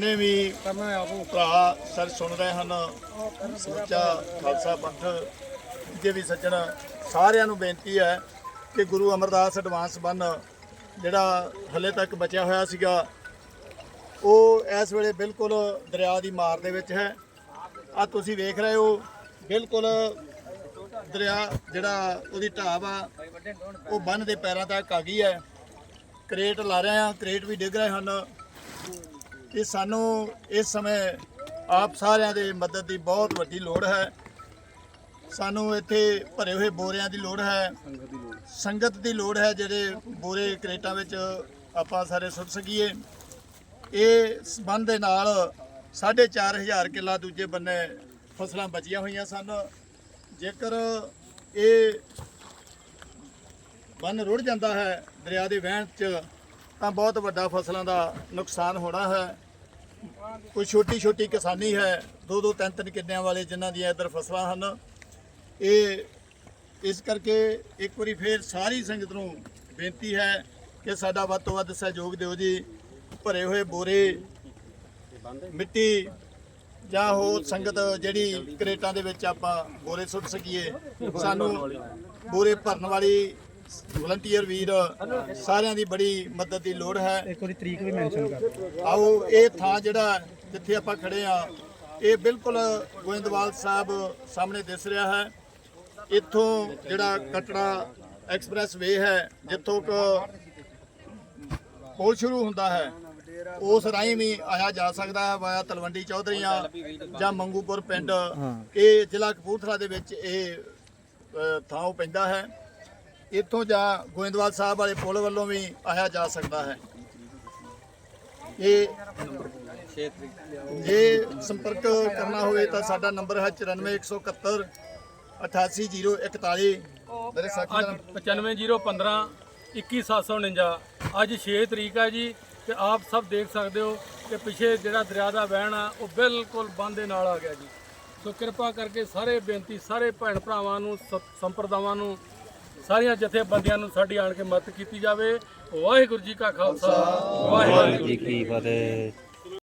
ਨੇ ਵੀ ਭਰਾ, ਸਰ ਸੁਣ ਰਹੇ ਹਨ। ਸਮੁੱਚਾ ਖਾਲਸਾ ਪੰਥ ਜੇ ਵੀ ਸੱਜਣ, ਸਾਰਿਆਂ ਨੂੰ ਬੇਨਤੀ ਹੈ ਕਿ ਗੁਰੂ ਅਮਰਦਾਸ ਐਡਵਾਂਸ ਬੰਨ ਜਿਹੜਾ ਹਲੇ ਤੱਕ ਬਚਿਆ ਹੋਇਆ ਸੀਗਾ, ਉਹ ਇਸ ਵੇਲੇ ਬਿਲਕੁਲ ਦਰਿਆ ਦੀ ਮਾਰ ਦੇ ਵਿੱਚ ਹੈ। ਆ ਤੁਸੀਂ ਵੇਖ ਰਹੇ ਹੋ, ਬਿਲਕੁਲ ਦਰਿਆ ਜਿਹੜਾ ਉਹਦੀ ਢਾਬ ਆ, ਉਹ ਬੰਨ ਦੇ ਪੈਰਾਂ ਤੱਕ ਆ ਗਈ ਹੈ। ਕਰੇਟ ਲਾ ਰਹੇ ਆ ਕ੍ਰੇਟ ਵੀ ਡਿੱਗ ਰਹੇ ਹਨ। ਕਿ ਸਾਨੂੰ ਇਸ ਸਮੇਂ ਆਪ ਸਾਰਿਆਂ ਦੇ ਮਦਦ ਦੀ ਬਹੁਤ ਵੱਡੀ ਲੋੜ ਹੈ। ਸਾਨੂੰ ਇੱਥੇ ਭਰੇ ਹੋਏ ਬੋਰਿਆਂ ਦੀ ਲੋੜ ਹੈ। ਸੰਗਤ ਦੀ ਲੋੜ ਹੈ ਜਿਹੜੇ ਬੋਰੇ ਕਰੇਟਾਂ ਵਿੱਚ ਆਪਾਂ ਸਾਰੇ ਸੁੱਟ ਸਕੀਏ। ਇਹ ਸੰਬੰਧ ਦੇ ਨਾਲ 4500 ਕਿੱਲਾ ਦੂਜੇ ਬੰਨੇ ਫਸਲਾਂ ਬਚੀਆਂ ਹੋਈਆਂ ਸਨ। ਜੇਕਰ ਇਹ ਬੰਨ ਰੁੜ ਜਾਂਦਾ ਹੈ ਦਰਿਆ ਦੇ ਵਹਿਣ 'ਚ ਤਾਂ ਬਹੁਤ ਵੱਡਾ ਫਸਲਾਂ ਦਾ ਨੁਕਸਾਨ ਹੋਣਾ ਹੈ। ਕੋਈ ਛੋਟੀ ਛੋਟੀ ਕਿਸਾਨੀ ਹੈ ਦੋ ਦੋ ਤਿੰਨ ਤਿੰਨ ਕਿੱਲਿਆਂ ਵਾਲੇ ਜਿਨ੍ਹਾਂ ਦੀਆਂ ਇੱਧਰ ਫਸਲਾਂ ਹਨ। ਇਹ, ਇਸ ਕਰਕੇ ਇੱਕ ਵਾਰੀ ਫੇਰ ਸਾਰੀ ਸੰਗਤ ਨੂੰ ਬੇਨਤੀ ਹੈ ਕਿ ਸਾਡਾ ਵੱਧ ਤੋਂ ਵੱਧ ਸਹਿਯੋਗ ਦਿਓ ਜੀ। ਭਰੇ ਹੋਏ ਬੋਰੇ, ਮਿੱਟੀ ਜਾਂ ਹੋਰ ਸੰਗਤ ਜਿਹੜੀ ਕਰੇਟਾਂ ਦੇ ਵਿੱਚ ਆਪਾਂ ਬੋਰੇ ਸੁੱਟ ਸਕੀਏ, ਸਾਨੂੰ ਬੋਰੇ ਭਰਨ ਵਾਲੀ ਵਲੰਟੀਅਰ ਵੀਰ ਸਾਰਿਆਂ ਦੀ ਬੜੀ ਮਦਦ ਦੀ ਲੋੜ ਹੈ। ਇੱਕ ਵਾਰੀ ਤਰੀਕ ਵੀ ਮੈਂਸ਼ਨ ਕਰ ਆਓ ਇਹ ਥਾਂ ਜਿਹੜਾ ਜਿੱਥੇ ਆਪਾਂ ਖੜੇ ਆ ਇਹ ਬਿਲਕੁਲ ਗੋਇੰਦਵਾਲ ਸਾਹਿਬ ਸਾਹਮਣੇ ਦਿਸ ਰਿਹਾ ਹੈ। ਇੱਥੋਂ ਜਿਹੜਾ ਕਟੜਾ ਐਕਸਪ੍ਰੈਸ ਵੇ ਹੈ ਜਿੱਥੋਂ ਕ ਪੁਲ ਸ਼ੁਰੂ ਹੁੰਦਾ ਹੈ ਉਸ ਰਾਹੀਂ ਵੀ ਆਇਆ ਜਾ ਸਕਦਾ ਹੈ ਵਾਇਆ ਤਲਵੰਡੀ ਚੌਧਰੀਆਂ ਜਾਂ ਮੰਗੂਪੁਰ ਪਿੰਡ। ਇਹ ਜ਼ਿਲ੍ਹਾ ਕਪੂਰਥਲਾ ਦੇ ਵਿੱਚ ਇਹ ਥਾਂ ਉਹ ਪੈਂਦਾ ਹੈ। ਇੱਥੋਂ ਜਾਂ ਗੋਇੰਦਵਾਲ ਸਾਹਿਬ ਵਾਲੇ ਪੁਲ ਵੱਲੋਂ ਵੀ ਆਇਆ ਜਾ ਸਕਦਾ ਹੈ। ਇਹ ਜੇ ਸੰਪਰਕ ਕਰਨਾ ਹੋਵੇ ਤਾਂ ਸਾਡਾ ਨੰਬਰ ਹੈ 94171 88041 ਮੇਰੇ ਸਾਥੀ ਦਾ ਅੱਜ 95015 21749 ਅੱਜ 6 ਤਰੀਕ ਹੈ ਜੀ ਤੇ ਆਪ ਸਭ ਦੇਖ ਸਕਦੇ ਹੋ ਕਿ ਪਿਛੇ ਜਿਹੜਾ ਦਰਿਆ ਦਾ ਵਹਿਣ ਆ ਉਹ ਬਿਲਕੁਲ ਬੰਦ ਦੇ ਨਾਲ ਆ ਗਿਆ ਜੀ। ਸੋ ਕਿਰਪਾ ਕਰਕੇ ਸਾਰੇ ਬੇਨਤੀ ਸਾਰੇ ਭੈਣ ਭਰਾਵਾਂ ਨੂੰ ਸੰਪਰਦਾਵਾਂ ਨੂੰ ਸਾਰੀਆਂ ਜਥੇਬੰਦੀਆਂ ਨੂੰ ਸਾਡੀ ਆਣ ਕੇ ਮਦਦ ਕੀਤੀ ਜਾਵੇ। ਵਾਹਿਗੁਰੂ ਜੀ ਕਾ ਖਾਲਸਾ, ਵਾਹਿਗੁਰੂ ਜੀ ਕੀ ਫਤਿਹ।